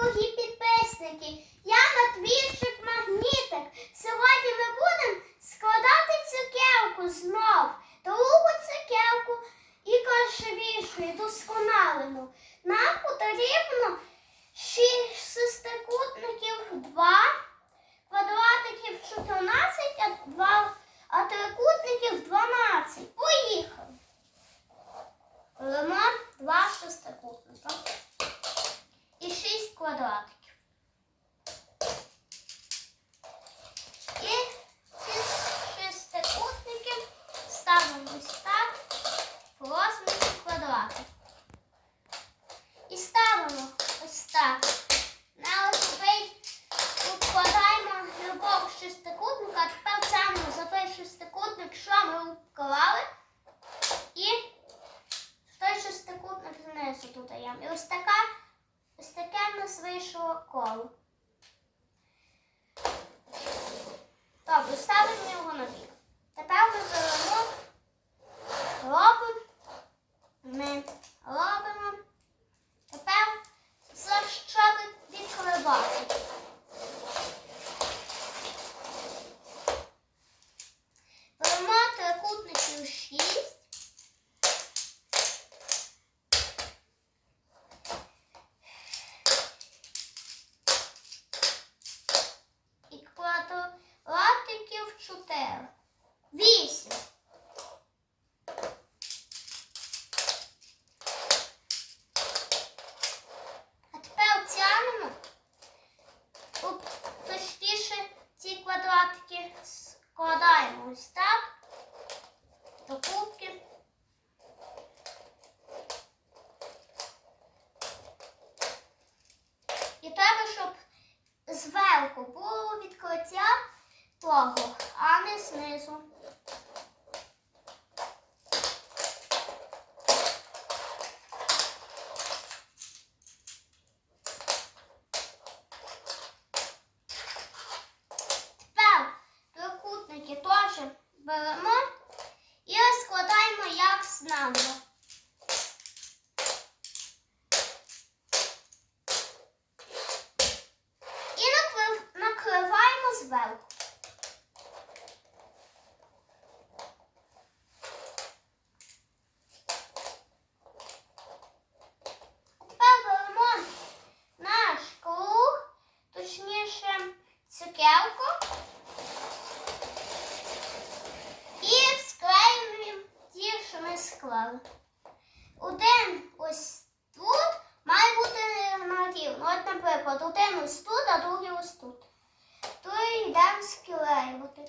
дорогі підписники! Я Матвійчик Магнітик. Сьогодні ми будемо складати цукерку знов. Другу цукерку і красивішу, і досконалену. Нам потрібно шість шестикутників 2, квадратиків 14, а, 2, а трикутників 12. Поїхали! Беремо два шестикутника і 6 квадратиків. І ці шестикутники ставимо ось так в розмірі квадратик. І ставимо ось так. На ось укладаємо любов шестикутника, а тепер саме за той шестикутник, що ми вклали. І той шестикутник знизу додаємо. І ось така Ось таке в нас вийшло коло. Добре, ставимо його на бік. Тепер ми беремо, робимо, ми робимо. Тепер за що відкривати. Беремо трикутників 6. і квадратиків 4. 8. А тепер тягнемо, От, точніше ці квадратики складаємо ось так до кубки. І треба, щоб зверху було відкриття того, знизу. Тепер трикутники теж беремо і розкладаємо як знам'я. І накриваємо зверху. А Тепер беремо наш круг, точніше цукерку. І склеюємо ті, що ми склали. Один ось тут має бути рівно. От, наприклад, один ось тут, а другий ось тут. То йдемо склеювати.